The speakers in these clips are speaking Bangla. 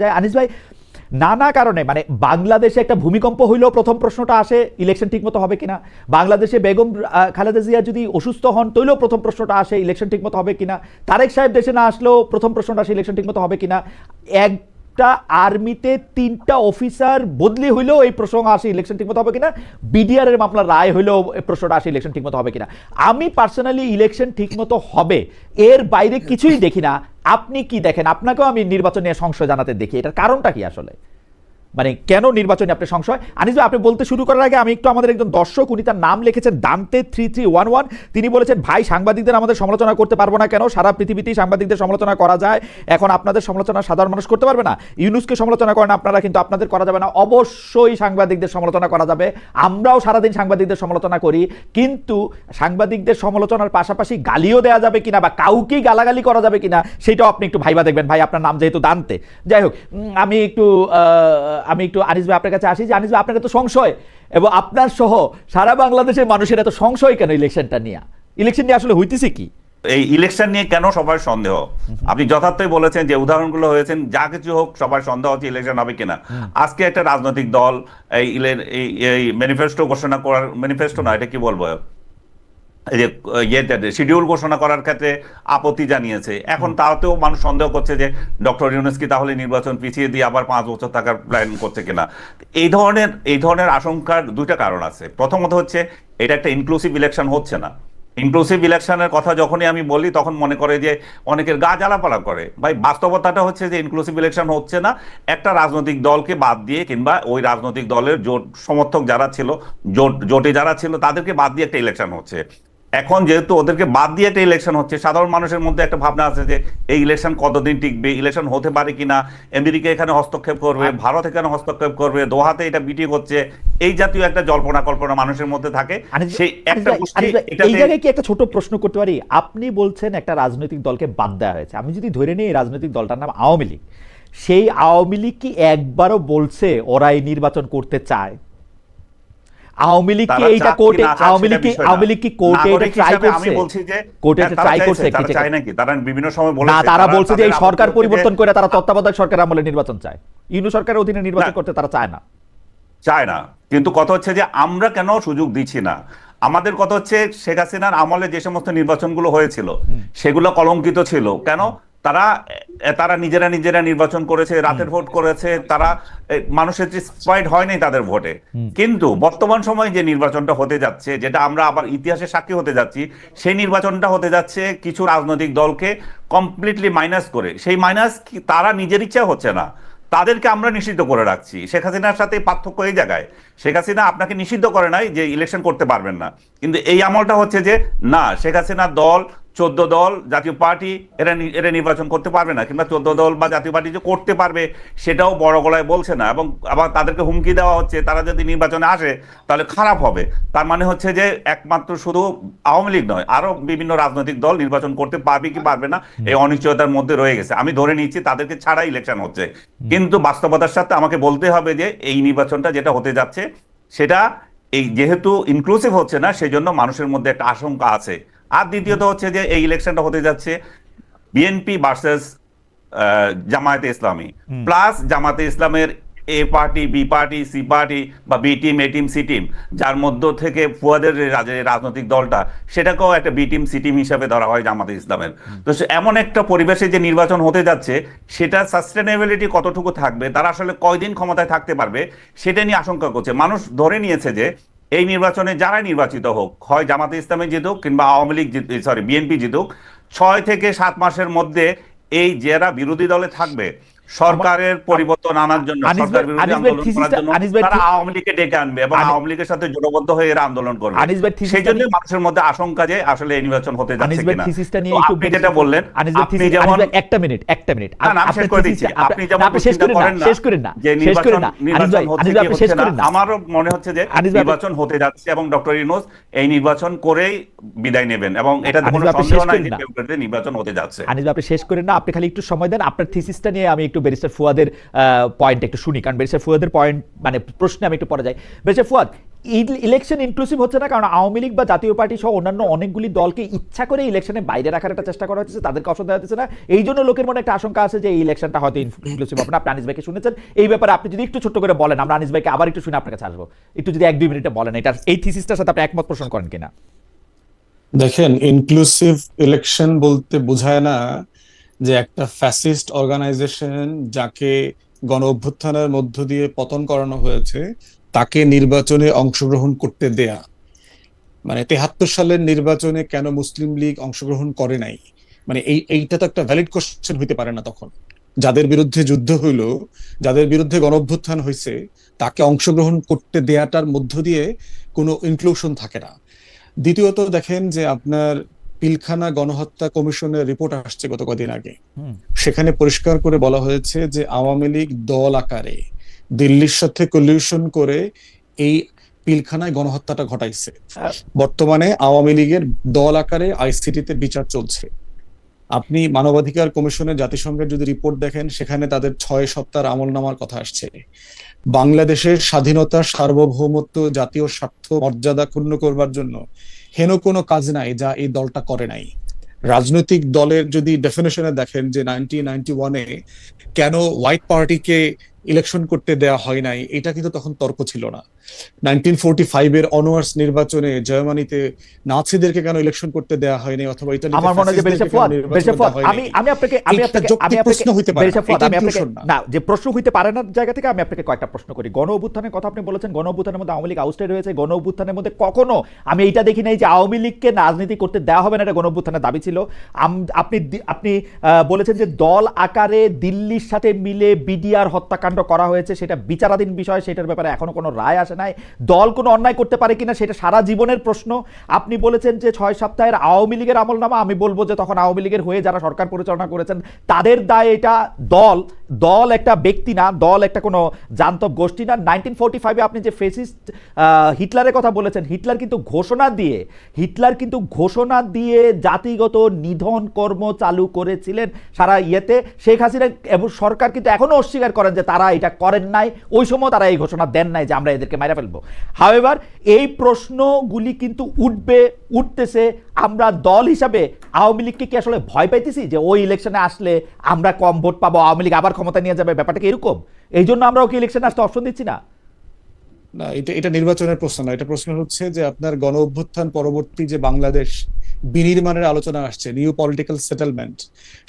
যায়। আনিস ভাই, নানা কারণে মানে বাংলাদেশে একটা ভূমিকম্প হইলেও প্রথম প্রশ্নটা আসে ইলেকশন ঠিকমতো হবে কিনা। বাংলাদেশে বেগম খালেদা জিয়া যদি অসুস্থ হন, তৈলেও প্রথম প্রশ্নটা আসে ইলেকশন ঠিকমতো হবে কিনা। তারেক সাহেব দেশে না আসলেও প্রথম প্রশ্নটা আসে ইলেকশন ঠিকমতো হবে কিনা। একটা আর্মিতে তিনটা অফিসার বদলি হইলেও এই প্রসঙ্গ আসে ইলেকশন ঠিকমতো হবে কিনা। বিডিআর এর মামলা রায় হইলেও প্রশ্নটা আসে ইলেকশন ঠিকমতো হবে কিনা। আমি পার্সোনালি ইলেকশন ঠিকমতো হবে, এর বাইরে কিছুই দেখি না। আপনি কি দেখেন? আপনাকেও আমি নির্বাচন নিয়ে সংশয় জানাতে দেখি। এটার কারণটা কি আসলে? মানে কেন নির্বাচনে আপনি সংশয়? আনিস ভাই, আপনি বলতে শুরু করার আগে আমি একটু আমাদের একজন দর্শক, উনি তার নাম লিখেছেন Dante three three one one. তিনি বলেছেন, ভাই, সাংবাদিকদের আমাদের সমালোচনা করতে পারব না কেন? সারা পৃথিবীতেই সাংবাদিকদের সমালোচনা করা যায়। এখন আপনাদের সমালোচনা সাধারণ মানুষ করতে পারবে না। ইউনুসকে সমালোচনা করেন আপনারা, কিন্তু আপনাদের করা যাবে না। অবশ্যই সাংবাদিকদের সমালোচনা করা যাবে। আমরাও সারাদিন সাংবাদিকদের সমালোচনা করি। কিন্তু সাংবাদিকদের সমালোচনার পাশাপাশি গালিও দেওয়া যাবে কিনা বা কাউকেই গালাগালি করা যাবে কিনা, সেটাও আপনি একটু ভাইবা দেখবেন। ভাই, আপনার নাম যেহেতু দান্তে। যাই হোক আমি একটু আমি একটু আনিস ভাই আপনার কাছে আসি যে আনিস ভাই আপনার তো সংশয়। এবং আপনার সহ সারা বাংলাদেশের মানুষের এত সংশয় কেন ইলেকশনটা নিয়ে? ইলেকশন নিয়ে আসলে হইতেছে কি? এই ইলেকশন নিয়ে কেন সবার সন্দেহ? আপনি যথার্থই বলেছেন যে উদাহরণগুলো হয়েছেন যা কিছু হোক সবার সন্দেহ হচ্ছে ইলেকশন হবে কিনা। আজকে একটা রাজনৈতিক দল এই ম্যানিফেস্টো ঘোষণা করার ম্যানিফেস্টো না এটা কি বলব? যে ইয়েটা শিডিউল ঘোষণা করার ক্ষেত্রে আপত্তি জানিয়েছে। এখন তাতেও মানুষ সন্দেহ করছে যে ডক্টর ইউনুস কি তাহলে নির্বাচন পিছিয়ে দিয়ে আবার পাঁচ বছর থাকার প্ল্যান করছে কিনা? এই ধরনের এই ধরনের আশঙ্কার দুইটা কারণ আছে। প্রথমত হচ্ছে এটা একটা ইনক্লুসিভ ইলেকশন হচ্ছে না। ইনক্লুসিভ ইলেকশনের কথা যখনই আমি বলি তখন মনে করে যে অনেকের গা জ্বালাপালা করে। ভাই বাস্তবতাটা হচ্ছে যে ইনক্লুসিভ ইলেকশন হচ্ছে না। একটা রাজনৈতিক দলকে বাদ দিয়ে কিংবা ওই রাজনৈতিক দলের জোট সমর্থক যারা ছিল জোট জোটে যারা ছিল তাদেরকে বাদ দিয়ে একটা ইলেকশন হচ্ছে। এখন যেহেতু ওদেরকে বাদ দিয়ে একটা ইলেকশন হচ্ছে সাধারণ মানুষের মধ্যে একটা ভাবনা আছে যে এই ইলেকশন কতদিন টিকবে ইলেকশন হতে পারে কিনা আমেরিকা এখানে হস্তক্ষেপ করবে ভারত এখানে হস্তক্ষেপ করবে দোহাতে এটা বিটি হচ্ছে এই জাতীয় একটা জল্পনা কল্পনা মানুষের মধ্যে থাকে। সেই একটা এই জায়গায় কি একটা ছোট প্রশ্ন করতে পারি? আপনি বলছেন একটা রাজনৈতিক দলকে বাদ দেওয়া হয়েছে। আমি যদি ধরে নিই রাজনৈতিক দলটার নাম আওয়ামী লীগ সেই আওয়ামী লীগ কি একবারও বলছে ওরা এই নির্বাচন করতে চায়? আওয়ামী লীগ কি এইটা কোর্টে আওয়ামী লীগ কি আওয়ামী লীগ কি কোর্টে এটা ট্রাই হিসাবে আমি বলছি যে কোর্টে এটা ট্রাই করছে কি চায় নাকি? তারা বিভিন্ন সময় বলেছে না তারা বলছে যে এই সরকার পরিবর্তন করে তারা তত্ত্বাবধায়ক সরকার আমলে নির্বাচন চায়। ইউনু সরকারের অধীনে নির্বাচন করতে তারা চায় না। চায় না। কিন্তু কথা হচ্ছে যে আমরা কেন সুযোগ দিচ্ছি না? আমাদের কথা হচ্ছে শেখ হাসিনার আমলে যে সমস্ত নির্বাচনগুলো হয়েছিল সেগুলো কলঙ্কিত ছিল। কেন? তারা তারা নিজেরা নিজেরা নির্বাচন করেছে রাতের ভোট করেছে তারা মানুষের স্পাইড হয়নি তাদের ভোটে। কিন্তু বর্তমান সময়ে যে নির্বাচনটা হতে যাচ্ছে যেটা আমরা আবার ইতিহাসে সাক্ষী হতে যাচ্ছি সেই নির্বাচনটা হতে যাচ্ছে কিছু রাজনৈতিক দলকে কমপ্লিটলি মাইনাস করে। সেই মাইনাস তারা নিজের ইচ্ছা হচ্ছে না। তাদেরকে আমরা নিষিদ্ধ করে রাখছি। শেখ হাসিনার সাথে পার্থক্য এই জায়গায়। শেখ হাসিনা আপনাকে নিষিদ্ধ করে নাই যে ইলেকশন করতে পারবেন না। কিন্তু এই আমলটা হচ্ছে যে না শেখ হাসিনার দল চোদ্দ দল জাতীয় পার্টি এরা এরা নির্বাচন করতে পারবে না কিংবা চোদ্দ দল বা জাতীয় পার্টি যে করতে পারবে সেটাও বড় গলায় বলছে না এবং আবার তাদেরকে হুমকি দেওয়া হচ্ছে তারা যদি নির্বাচনে আসে তাহলে খারাপ হবে। তার মানে হচ্ছে যে একমাত্র শুধু আওয়ামী লীগ নয় আরও বিভিন্ন রাজনৈতিক দল নির্বাচন করতে পারবে কি পারবে না এই অনিশ্চয়তার মধ্যে রয়ে গেছে। আমি ধরে নিচ্ছি তাদেরকে ছাড়া ইলেকশন হচ্ছে। কিন্তু বাস্তবতার সাথে আমাকে বলতে হবে যে এই নির্বাচনটা যেটা হতে যাচ্ছে সেটা এই যেহেতু ইনক্লুসিভ হচ্ছে না সেই জন্য মানুষের মধ্যে একটা আশঙ্কা আছে। আর দ্বিতীয়ত হচ্ছে যে এই ইলেকশনটা হতে যাচ্ছে বিএনপি ভার্সেস জামায়াতে ইসলামী। প্লাস জামাতে ইসলামের A party B party C party বা B team A team C team যার মধ্য থেকে ফুয়াদের রাজনৈতিক দলটা সেটাকেও একটা বি টিম সি টিম হিসাবে ধরা হয় জামাতে ইসলামের। তো সে- এমন একটা পরিবেশে যে নির্বাচন হতে যাচ্ছে সেটা সাস্টেনেবিলিটি কতটুকু থাকবে তারা আসলে কয়দিন ক্ষমতায় থাকতে পারবে সেটা নিয়ে আশঙ্কা করছে। মানুষ ধরে নিয়েছে যে এই নির্বাচনে যারাই নির্বাচিত হোক, হয় জামাতে ইসলামে জিতুক কিংবা আওয়ামী লীগ সরি বিএনপি জিতুক, ছয় থেকে সাত মাসের মধ্যে এই যারা বিরোধী দলে থাকবে। সরকারের পরিবর্তন আনার জন্য সরকার বিরোধী আন্দোলন করার জন্য তারা আওয়ামী লীগকে ডেকে আনবে এবং আওয়ামী লীগের সাথে জোটবদ্ধ হয়ে এরা আন্দোলন করবে। সেই জন্য মানুষের মধ্যে আশঙ্কা যে আসলে এই নির্বাচন হতে যাচ্ছে কিনা। আপনি যেটা বললেন আপনি যেমন একটা মিনিট একটা মিনিট আমি শেষ করে দিচ্ছি। আপনি যেমন শেষ করেন না শেষ করেন না যে নির্বাচন হচ্ছে না। আমারও মনে হচ্ছে যে নির্বাচন হতে যাচ্ছে এবং ডক্টর ইউনূস এই নির্বাচন করেই বিদায় নেবেন এবং এটা কোনো সন্দেহ নাই যে নির্বাচন হতে যাচ্ছে। আনিস আপনি শেষ করেন না আপনি খালি একটু সময় দেন আপনার থিসিসটা নিয়ে আমি একটু ব্যারিস্টার ফুয়াদের পয়েন্ট একটু শুনি, কারণ ব্যারিস্টার ফুয়াদের পয়েন্ট মানে প্রশ্নে আমি একটু পরে যাই। ব্যারিস্টার ফুয়াদ ইলেকশন ইনক্লুসিভ হচ্ছে না? কারণ আওয়ামী লীগ বা জাতীয় পার্টি সহ অন্যান্য অনেকগুলি দলকে ইচ্ছা করে ইলেকশনে বাইরে রাখার একটা চেষ্টা করা হচ্ছে, তাদেরকে অবসর দেওয়া হচ্ছে না। এই জন্য লোকের মনে একটা আশঙ্কা আছে যে এই ইলেকশনটা হয়তো ইনক্লুসিভ হবে না। আপনি আনিস ভাইকে শুনেছেন? এই ব্যাপারে আপনি যদি একটু ছোট করে বলেন, আমরা আনিস ভাইকে আবার একটু শুনে আপনার কাছে আসব। একটু যদি এক দুই মিনিটে বলেন এটা এই থিসিসটার সাথে আপনি একমত পোষণ করেন কিনা? দেখেন ইনক্লুসিভ ইলেকশন বলতে বোঝায় না যে একটা ফ্যাসিস্ট অর্গানাইজেশন যাকে গণ অভ্যুত্থানের মধ্য দিয়ে পতন করানো হয়েছে, তাকে নির্বাচনে অংশগ্রহণ করতে দেয়া। মানে তেহাত্তর সালের নির্বাচনে কেন মুসলিম লীগ অংশগ্রহণ করে নাই? মানে এই, এইটা তো একটা ভ্যালিড কোশ্চেন হইতে পারে না তখন। যাদের বিরুদ্ধে যুদ্ধ হইল, যাদের বিরুদ্ধে গণ অভ্যুত্থান হয়েছে তাকে অংশগ্রহণ করতে দেয়াটার মধ্য দিয়ে কোনো ইনক্লুশন থাকে না। দ্বিতীয়ত দেখেন যে আপনার পিলখানা গণহত্যা কমিশনের রিপোর্ট আসছে গত কদিন আগে। সেখানে পরিষ্কার করে বলা হয়েছে যে আওয়ামী লীগ দল আকারে দিল্লির সাথে কলিউশন করে এই পিলখানায় গণহত্যাটা ঘটাইছে। বর্তমানে আওয়ামী লীগের দল আকারে আইসিটিতে বিচার চলছে। আপনি মানবাধিকার কমিশনের জাতিসংঘের যদি রিপোর্ট দেখেন সেখানে তাদের ছয় সপ্তাহ আমল নামার কথা আসছে। বাংলাদেশের স্বাধীনতা, সার্বভৌমত্ব, জাতীয় স্বার্থ, মর্যাদা ক্ষুণ্ণ করবার জন্য হেন কোনো কাজ নাই যা এই দলটা করে নাই। রাজনৈতিক দলের যদি ডেফিনেশনে দেখেন যে নাইনটিন নাইনটি ওয়ানে কেন হোয়াইট পার্টিকে ইলেকশন করতে দেয়া হয় নাই এটা কিন্তু তখন তর্ক ছিল না নাইনটিন ফোরটি ফাইভের অনওয়ার্স নির্বাচনে জার্মানিতে নাৎসিদেরকে কেন ইলেকশন করতে দেয়া হয়নি অথবা ইতালিতে আমার মনে হয় যে বেরিসা ফ্যাসিস্টদেরকে ফুয়াদ বেরিসা ফুয়াদ আমি আমি আপনাকে আমি আপনাকে আমি আপনাকে প্রশ্ন হইতে পারে। আমি আপনাকে না। যে প্রশ্ন হইতে পারে না জায়গা থেকে আমি আপনাকে কয়েকটা প্রশ্ন করি গণ অভ্যুত্থানের কথা আপনি বলেছেন গণ অভ্যুত্থানের মধ্যে আওয়ামী লীগ আউস্টেড হয়েছে গণ অভ্যুত্থানের মধ্যে কখনো আমি এইটা দেখি নাই যে আওয়ামী লীগকে রাজনীতি করতে দেওয়া হবে না এটা গণ অভ্যুত্থানের দাবি ছিল আপনি আপনি আহ, বলেছেন যে দল আকারে দিল্লির সাথে মিলে বিডিআর হত্যাকাণ্ড করা হয়েছে, সেটা বিচারাধীন বিষয়, সেটার ব্যাপারে এখনও কোনো রায় আসে নাই। দল কোনো অন্যায় করতে পারে কিনা সেটা সারা জীবনের প্রশ্ন। আপনি বলেছেন যে ছয় সপ্তাহের আওয়ামী লীগের আমলনামা, আমি বলব যে তখন আওয়ামী লীগের হয়ে যারা সরকার পরিচালনা করেছেন, তাদের দায় এটা দল। দল একটা ব্যক্তি না, দল একটা কোনো জান্তব গোষ্ঠী না। নাইনটিন ফোরটি ফাইভে আপনি যে ফেসিস্ট হিটলারের কথা বলেছেন, হিটলার কিন্তু ঘোষণা দিয়ে, হিটলার কিন্তু ঘোষণা দিয়ে জাতিগত নিধন কর্ম চালু করেছিলেন সারা ইয়েতে। শেখ হাসিনা এবং সরকার কিন্তু এখনও অস্বীকার করেন যে তারা এটা করেন নাই, ওই সময় তারা এই ঘোষণা দেন নাই যে আমরা এদেরকে মেরে ফেলব। হাওয়েভার এই প্রশ্নগুলি কিন্তু উঠবে, উঠতেছে, আমরা দল হিসাবে আওয়ামী লীগকে কি আসলে ভয় পাইতেছি যে ওই ইলেকশনে আসলে আমরা কম ভোট পাবো, আওয়ামী লীগ আবার ক্ষমতা নিয়ে যাবে? ব্যাপারটা কি এরকম? এই জন্য আমরা ওকে ইলেকশনে আসতে অপশন দিচ্ছি না? না, এটা এটা নির্বাচনের প্রশ্ন না, এটা প্রশ্ন হচ্ছে যে আপনার গণ অভ্যুত্থান পরবর্তী যে বাংলাদেশ বিনির্মাণের আলোচনা আসছে নিউ পলিটিক্যাল সেটেলমেন্ট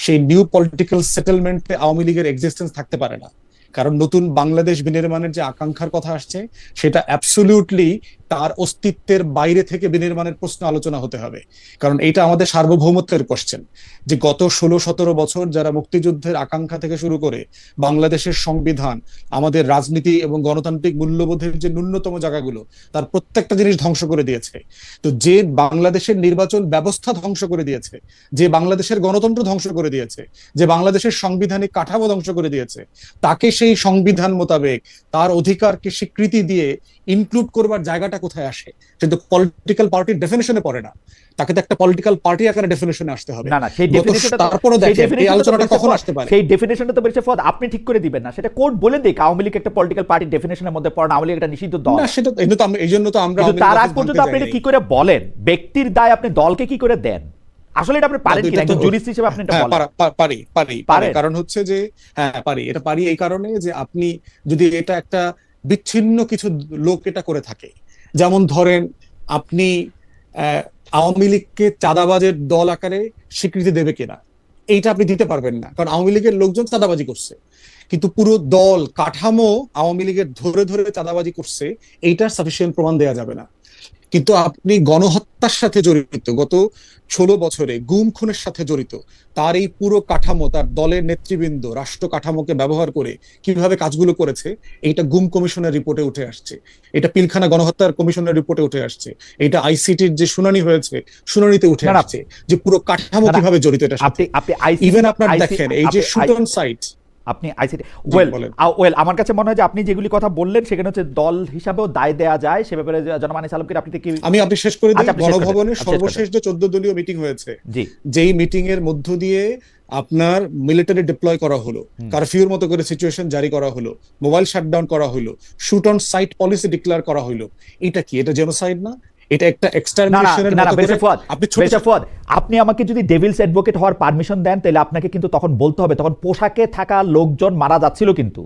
সেই নিউ পলিটিক্যাল সেটেলমেন্টে আওয়ামী লীগের এক্সিস্টেন্স থাকতে পারে না। কারণ নতুন বাংলাদেশ বিনির্মাণের যে আকাঙ্ক্ষার কথা আসছে সেটা অ্যাবসলিউটলি তার অস্তিত্বের বাইরে থেকে বিনির্মাণের প্রশ্ন আলোচনা হতে হবে। কারণ এটা আমাদের সার্বভৌমত্বের কোশ্চেন যে গত ষোলো সতেরো বছর যারা মুক্তিযুদ্ধের আকাঙ্ক্ষা থেকে শুরু করে বাংলাদেশের সংবিধান, আমাদের রাজনীতি এবং গণতান্ত্রিক মূল্যবোধের যে ন্যূনতম জায়গাগুলো, তার প্রত্যেকটা জিনিস ধ্বংস করে দিয়েছে। তো যে বাংলাদেশের নির্বাচন ব্যবস্থা ধ্বংস করে দিয়েছে, যে বাংলাদেশের গণতন্ত্র ধ্বংস করে দিয়েছে, যে বাংলাদেশের সাংবিধানিক কাঠামো ধ্বংস করে দিয়েছে, তাকে সেই সংবিধান মোতাবেক তার অধিকারকে স্বীকৃতি দিয়ে ইনক্লুড করবার জায়গাটা কোথায় আসে? কিন্তু পলিটিক্যাল পার্টির ডেফিনেশনে পড়ে না। তাকে তো একটা পলিটিক্যাল পার্টি আকারে ডেফিনেশনে আসতে হবে। না না সেই ডেফিনেশনটা তারপরও দেখেন এই আলোচনাটা কখন আসতে পারে? সেই ডেফিনেশনটা তো বেরিয়েছে ফদ আপনি ঠিক করে দিবেন না। সেটা কোর্ট বলে দিক আওয়ামী লীগ একটা পলিটিক্যাল পার্টি ডেফিনেশনের মধ্যে পড়ে না আওয়ামী লীগ একটা নিষিদ্ধ দল। না সেটা এই তো আমরা এই জন্য তো আমরা তার আগ পর্যন্ত আপনি কি করে বলেন? ব্যক্তির দায় আপনি দলকে কি করে দেন? আসলে এটা আপনি পারেন তো- একজন জুরিস্ট হিসেবে আপনি এটা হ্যাঁ বলেন। পারি পারি পারি কারণ হচ্ছে যে হ্যাঁ পারি। এটা পারি এই কারণে যে আপনি যদি এটা একটা বিচ্ছিন্ন কিছু লোক এটা করে থাকে। যেমন ধরেন, আপনি আওয়ামী লীগকে চাঁদাবাজের দল আকারে স্বীকৃতি দেবে কিনা, এইটা আপনি দিতে পারবেন না। কারণ আওয়ামী লীগের লোকজন চাঁদাবাজি করছে। কিন্তু পুরো দল, কাঠামো আওয়ামী লীগের ধরে ধরে চাঁদাবাজি করছে, এইটার সাফিসিয়েন্ট প্রমাণ দেওয়া যাবে না। কিন্তু আপনি গণহত্যার সাথে জড়িত গত ষোলো বছরে গুম খুনের সাথে জড়িত তার এই পুরো কাঠামো তার দলের নেতৃবৃন্দ রাষ্ট্র কাঠামোকে ব্যবহার করে কীভাবে কাজগুলো করেছে এটা গুম কমিশনের রিপোর্টে উঠে আসছে এটা পিলখানা গণহত্যার কমিশনের রিপোর্টে উঠে আসছে এটা আইসিটির যে শুনানি হয়েছে শুনানিতে উঠে। আসছে যে পুরো কাঠামো। কীভাবে জড়িত এটা আপনি আপনি ইভেন আপনার দেখেন এই যে শুট সাইট আপনি আইসিটি ওয়েল। ওয়েল আমার কাছে মনে হয় যে আপনি যেগুলি কথা বললেন সেখানে হচ্ছে দল হিসাবেও দায় দেয়া যায়। সে ব্যাপারে জনমানি সালামকে আপনি কি আমি আপনি শেষ করে দিই। আচ্ছা, করে সর্বশেষ যে চোদ্দ দলীয় মিটিং হয়েছে জি। যেই মিটিং এর মধ্য দিয়ে আপনার মিলিটারি ডিপ্লয় করা হলো কারফিউর মতো করে সিচুয়েশন জারি করা হলো মোবাইল শাটডাউন করা হলো shoot on sight policy declare করা হলো। এটা কি? এটা জেনোসাইড না? এটা একটা এক্সটারমিনেশনের না না মতো করে আপনি ছোট আপনি আমাকে যদি ডেভিলস অ্যাডভোকেট হওয়ার পারমিশন দেন তাহলে আপনাকে কিন্তু তখন বলতে হবে তখন পোশাকে থাকা লোকজন মারা যাচ্ছিল কিন্তু।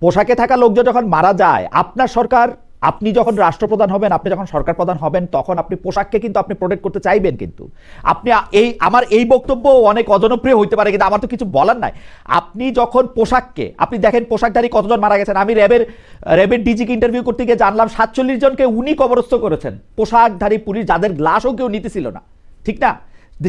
পোশাকে থাকা লোকজন যখন মারা যায় আপনার সরকার আপনি যখন রাষ্ট্রপ্রধান হবেন আপনি যখন সরকার প্রধান হবেন তখন আপনি পোশাককে কিন্তু আপনি প্রোটেক্ট করতে চাইবেন কিন্তু। আপনি এই আমার এই বক্তব্য অনেক অজনপ্রিয় হইতে পারে কিন্তু আমার তো কিছু বলার নাই। আপনি যখন পোশাককে আপনি দেখেন পোশাকধারী কতজন মারা গেছেন। আমি র্যাবের র্যাবের ডিজিকে ইন্টারভিউ করতে গিয়ে জানলাম সাতচল্লিশ জনকে উনি কবরস্থ করেছেন। পোশাকধারী পুলিশ যাদের গ্লাসও কেউ নিতেছিল না। ঠিক না?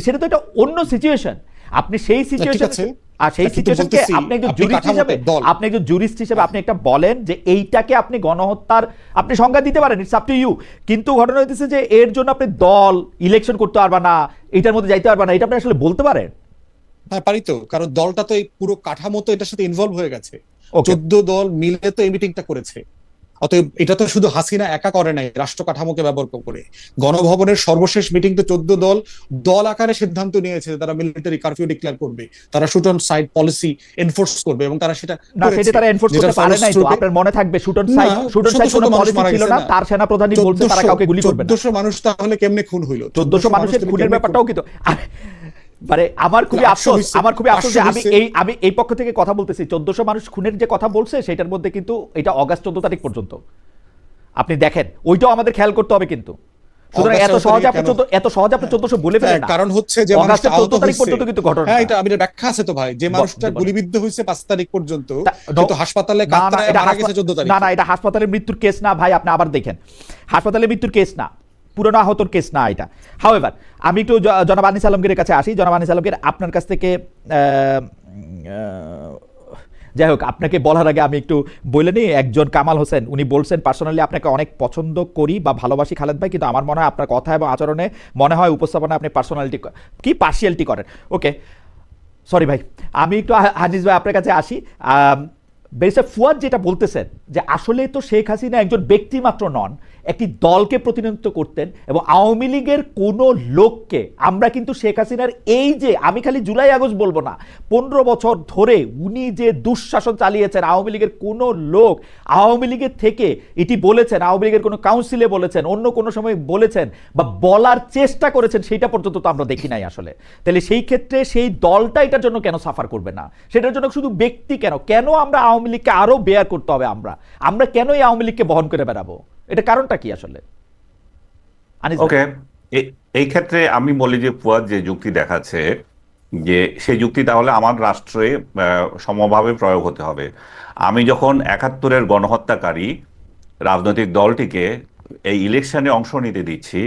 সেটা তো একটা অন্য সিচুয়েশন আপনি সেই সিচুয়েশন। আর সেই সিচুয়েশনকে আপনি একজন জুরিস্ট হিসেবে আপনি একজন জুরিস্ট হিসেবে আপনি একটা বলেন যে এইটাকে আপনি গণহত্যার আপনি সংজ্ঞা দিতে পারেন ইটস আপ টু ইউ কিন্তু ঘটনা হইতেছে যে এর জন্য আপনি দল ইলেকশন করতে পারবা না এটার মধ্যে যাইতে পারবা না এটা আপনি আসলে বলতে পারেন? হ্যাঁ পারি তো কারণ দলটা তো এই পুরো কাঠামো তো এটার সাথে ইনভলভ হয়ে গেছে. চোদ্দ দল মিলে তো এই মিটিংটা করেছে। অতএব এটা তো শুধু হাসিনা একা করে নাই রাষ্ট্র কাঠামোকে ব্যবহার করে। গণভবনের সর্বশেষ মিটিং তো চোদ্দ দল দল আকারে সিদ্ধান্ত নিয়েছে তারা মিলিটারি কারফিউ ডিক্লেয়ার করবে। তারা shoot on sight policy enforce করবে এবং তারা সেটা না সেটা তারা এনফোর্স করতে পারে নাই তো আপনার মনে থাকবে শুটন না, সাইড শুটন শত সাইড কোনো পলিসি ছিল না। তার সেনাপ্রধানই বলছে তারা কাউকে গুলি করবে না। চোদ্দশো মানুষ তাহলে কেমনে খুন হইল? চোদ্দশো মানুষের খুনের ব্যাপারটাও কিন্তু আরে, মানে আমার খুবই আফসোস আমার খুবই আফসোস যে আমি এই আমি এই পক্ষ থেকে কথা বলতেছি। চোদ্দশো মানুষ খুনের যে কথা বলছে সেটার মধ্যে কিন্তু এটা অগাস্ট চোদ্দ তারিখ পর্যন্ত। আপনি দেখেন ওইটাও আমাদের খেয়াল করতে হবে কিন্তু। সুতরাং এত সহজে আপনি এত সহজে আপনি চোদ্দশো বলে ফেলেন হ্যাঁ, না। কারণ হচ্ছে যে অগাস্টের মানুষটা আহত 14 তারিখ পর্যন্ত কিন্তু ঘটনা। হ্যাঁ এটা আমি ব্যাখ্যা আছে তো ভাই। যে মানুষটা। গুলিবিদ্ধ হয়েছে পাঁচ তারিখ পর্যন্ত কিন্তু হাসপাতালে মারা গেছে চোদ্দ তারিখ। না না এটা হাসপাতালের মৃত্যুর কেস না ভাই আপনি আবার দেখেন। হাসপাতালের মৃত্যুর কেস না। পুরনো আহতর কেস না এটা। হাওয়েভার আমি একটু জ- জনাব আনিস আলমগীরের কাছে আসি। জনাব আনিস আলমগীর, আপনার কাছ থেকে যাই হোক, আপনাকে বলার আগে আমি একটু বলে নিই, একজন কামাল হোসেন, উনি বলছেন পার্সোনালি আপনাকে অনেক পছন্দ করি বা ভালোবাসি খালেদ ভাই, কিন্তু আমার মনে হয় আপনার কথা এবং আচরণে মনে হয় উপস্থাপনা আপনি পার্সোনালিটি কি পার্সিয়ালিটি করেন? ওকে সরি ভাই, আমি একটু হা- হানিস ভাই আপনার কাছে আসি। বেরিসা ফুয়াদ যেটা বলতেছেন, যে আসলে তো শেখ হাসিনা একজন ব্যক্তি মাত্র নন একটি দলকে প্রতিনিধিত্ব করতেন এবং আওয়ামী লীগের কোনো লোককে, আমরা কিন্তু শেখ হাসিনার এই যে, আমি খালি জুলাই আগস্ট বলব না, পনেরো বছর ধরে উনি যে দুঃশাসন চালিয়েছেন, আওয়ামী লীগের কোনো লোক, আওয়ামী লীগের থেকে এটি বলেছেন, আওয়ামী লীগের কোনো কাউন্সিলে বলেছেন, অন্য কোনো সময় বলেছেন বা বলার চেষ্টা করেছেন, সেইটা পর্যন্ত তো আমরা দেখি নাই আসলে। তাহলে সেই ক্ষেত্রে সেই দলটা এটার জন্য কেন সাফার করবে না? সেটার জন্য শুধু ব্যক্তি কেন? কেন আমরা আওয়ামী লীগকে আরও বেয়ার করতে হবে আমরা? আমরা কেন এই আওয়ামী লীগকে বহন করে বেড়াবো? এটা কারণটা কি আসলে? ওকে এই ক্ষেত্রে আমি বলি যে ফুয়াদ যে যুক্তি দেখাচ্ছে, যে সেই যুক্তি তাহলে আমার রাষ্ট্রে সমভাবে প্রয়োগ হতে হবে। আমি যখন একাত্তরের গণহত্যাকারী রাজনৈতিক দলটিকে এই ইলেকশনে অংশ নিতে দিচ্ছি,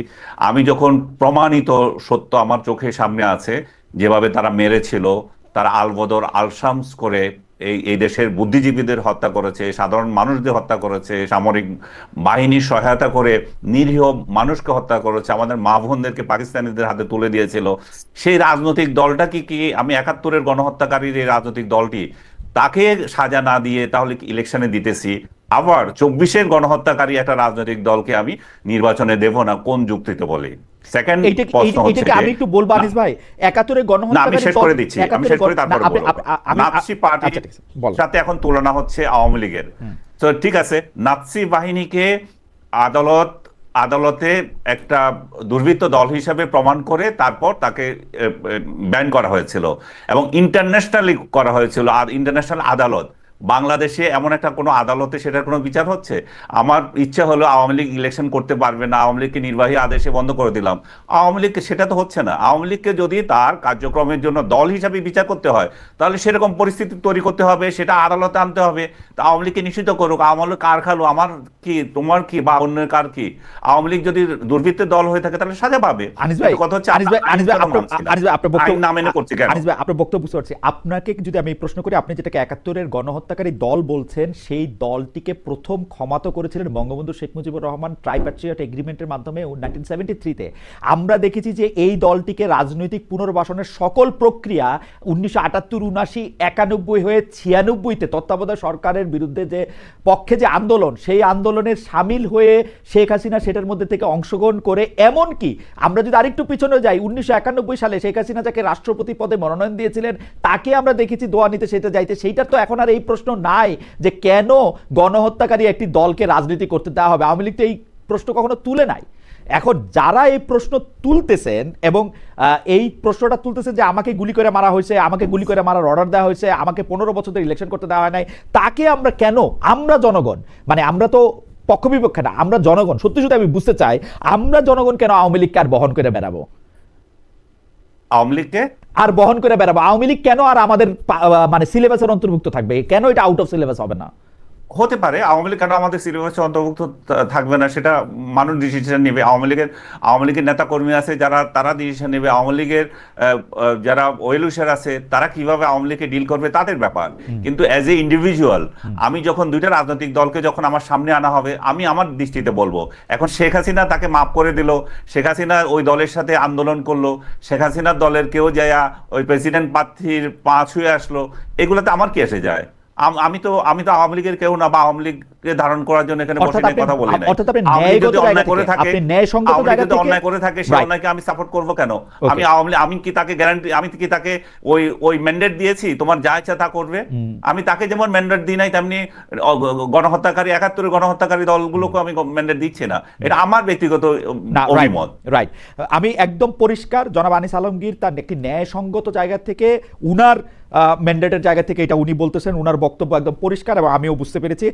আমি যখন প্রমাণিত সত্য আমার চোখের সামনে আছে, যেভাবে তারা মেরেছিল, তারা আলবদর আলশামস করে এই এই দেশের বুদ্ধিজীবীদের হত্যা করেছে, সাধারণ মানুষদের হত্যা করেছে, সামরিক বাহিনীর সহায়তা করে নিরীহ মানুষকে হত্যা করেছে, আমাদের মা বোনদেরকে পাকিস্তানিদের হাতে তুলে দিয়েছিল। সেই রাজনৈতিক দলটা কি কি আমি একাত্তরের গণহত্যাকারীর এই রাজনৈতিক দলটি, তাকে সাজা না দিয়ে তাহলে ইলেকশনে দিতেছি? আবার চব্বিশের গণহত্যাকারী একটা রাজনৈতিক দলকে আমি নির্বাচনে দেব না কোন যুক্তিতে বলি? সেকেন্ড প্রশ্ন হচ্ছে আমি একটু বলব আনিস ভাই একাত্তরের না আমি শেষ দল- করে দিচ্ছি আমি একাত্তরের শেষ করে তারপরে বলব। আপ- আ- আমি- নাৎসি পার্টির আচ্ছা, ঠিক আছে, বলো। সাথে এখন তুলনা হচ্ছে আওয়ামী লীগের। তো ঠিক আছে নাৎসি বাহিনীকে আদালত আদালতে একটা দুর্বৃত্ত দল হিসেবে প্রমাণ করে তারপর তাকে ব্যান করা হয়েছিল। এবং ইন্টারন্যাশনালি করা হয়েছিল আর ইন্টারন্যাশনাল আদালত। বাংলাদেশে এমন একটা কোনো আদালতে সেটার কোনো বিচার হচ্ছে? আমার ইচ্ছা হলো আওয়ামী লীগ ইলেকশন করতে পারবে না আওয়ামী লীগকে নির্বাহী আদেশে বন্ধ করে দিলাম। আওয়ামী লীগকে সেটা তো হচ্ছে না। আওয়ামী লীগকে যদি তার কার্যক্রমের জন্য দল হিসাবে বিচার করতে হয় তাহলে সেরকম পরিস্থিতি তৈরি করতে হবে সেটা আদালতে আনতে হবে। তা আওয়ামী লীগকে নিষিদ্ধ করুক আওয়ামী লীগ কার খালো আমার কি তোমার কি বা অন্যের কার কি? আওয়ামী লীগ যদি দুর্বৃত্তের দল হয়ে থাকে তাহলে সাজা পাবে। কথা হচ্ছে আপনার বক্তব্য বুঝতে পারছি। আপনাকে যদি আমি প্রশ্ন করি আপনি যেটাকে একাত্তরের গণহত্যা গণহত্যাকারী দল বলছেন সেই দলটিকে প্রথম ক্ষমাত করেছিলেন বঙ্গবন্ধু শেখ মুজিবুর রহমান ট্রাইপ্যাট্রিয়ট এগ্রিমেন্টের মাধ্যমে নাইনটিন সেভেন্টি থ্রিতে। আমরা দেখেছি যে এই দলটিকে রাজনৈতিক পুনর্বাসনের সকল প্রক্রিয়া উনিশশো আটাত্তর, উনাশি, একানব্বই হয়ে ছিয়ানব্বইতে তত্ত্বাবধায়ক সরকারের বিরুদ্ধে যে পক্ষে যে আন্দোলন, সেই আন্দোলনের সামিল হয়ে শেখ হাসিনা সেটার মধ্যে থেকে অংশগ্রহণ করে, এমনকি আমরা যদি আরেকটু পিছনে যাই, উনিশশো একানব্বই সালে শেখ হাসিনা যাকে রাষ্ট্রপতি পদে মনোনয়ন দিয়েছিলেন, তাকে আমরা দেখেছি দোয়া নিতে সেটা যাইতে, সেইটার তো এখন আর এই প্রশ্ন নাই যে কেন গণহত্যাকারী একটি দলকে রাজনীতি করতে দেওয়া হবে? আওয়ামী লীগ এই প্রশ্ন কখনো তুলে নাই। এখন যারা এই প্রশ্ন তুলতেছেন এবং এই প্রশ্নটা তুলতেছেন যে আমাকে গুলি করে মারা হয়েছে, আমাকে গুলি করে মারার অর্ডার দেওয়া হয়েছে, আমাকে পনেরো বছর ইলেকশন করতে দেওয়া হয় নাই, তাকে আমরা কেন? আমরা জনগণ মানে আমরা তো পক্ষ বিপক্ষে না, আমরা জনগণ, সত্যি সত্যি আমি বুঝতে চাই, আমরা জনগণ কেন আওয়ামী লীগকে আর বহন করে বেড়াবো? আওয়ামী লীগকে আর বহন করে বেড়াবো? আওয়ামী লীগ কেন আর আমাদের মানে সিলেবাসের অন্তর্ভুক্ত থাকবে? কেন এটা আউট অফ সিলেবাস হবে না? হতে পারে আওয়ামী লীগ কেন আমাদের সিলেবাসে অন্তর্ভুক্ত থাকবে না সেটা মানুষ ডিসিশন নেবে। আওয়ামী লীগের আওয়ামী লীগের নেতা কর্মী আছে যারা তারা ডিসিশন নেবে। আওয়ামী লীগের যারা ওয়েলুসার আছে তারা কীভাবে আওয়ামী লীগকে ডিল করবে তাদের ব্যাপার। কিন্তু অ্যাজ এ ইন্ডিভিজুয়াল আমি যখন দুইটা রাজনৈতিক দলকে যখন আমার সামনে আনা হবে আমি আমার দৃষ্টিতে বলব এখন শেখ হাসিনা তাকে মাফ করে দিল শেখ হাসিনা ওই দলের সাথে আন্দোলন করল শেখ হাসিনার দলের কেউ যায় ওই প্রেসিডেন্ট প্রার্থীর পা ছুঁয়ে আসলো এগুলোতে আমার কি এসে যায়? আম- তো আমি তো আওয়ামী লীগের কেউ না বা আওয়ামী লীগকে ধারণ করার জন্য এখানে বসে নিয়ে কথা বলি নাই। অর্থাৎ আপনি যদি ন্যায়গত অন্যায় জায়গা করে থাকে আপনি ন্যায়সঙ্গত জায়গা যদি থেকে- অন্যায় করে থাকে সেই অন্যায়কে আমি সাপোর্ট করব কেন? আমি আওয়ামী লীগ- আমি কি তাকে গ্যারান্টি আমি কি তাকে ওই ওই ম্যান্ডেট দিয়েছি? তোমার যা ইচ্ছা তা করবে। আমি তাকে যেমন ম্যান্ডেট দিই নাই তেমনি গণহত্যাকারী একাত্তরের গণহত্যাকারী দলগুলোকে আমি ম্যান্ডেট দিচ্ছি না। এটা আমার ব্যক্তিগত অভিমত। রাইট আমি একদম পরিষ্কার জনাব আনিস আলমগীর তার একটি ন্যায়সঙ্গত জায়গা থেকে উনার ম্যান্ডেটের জায়গা থেকে এটা উনি বলতেছেন ওনার বক্তব্য একদম পরিষ্কার এবং আমিও বুঝতে পেরেছি।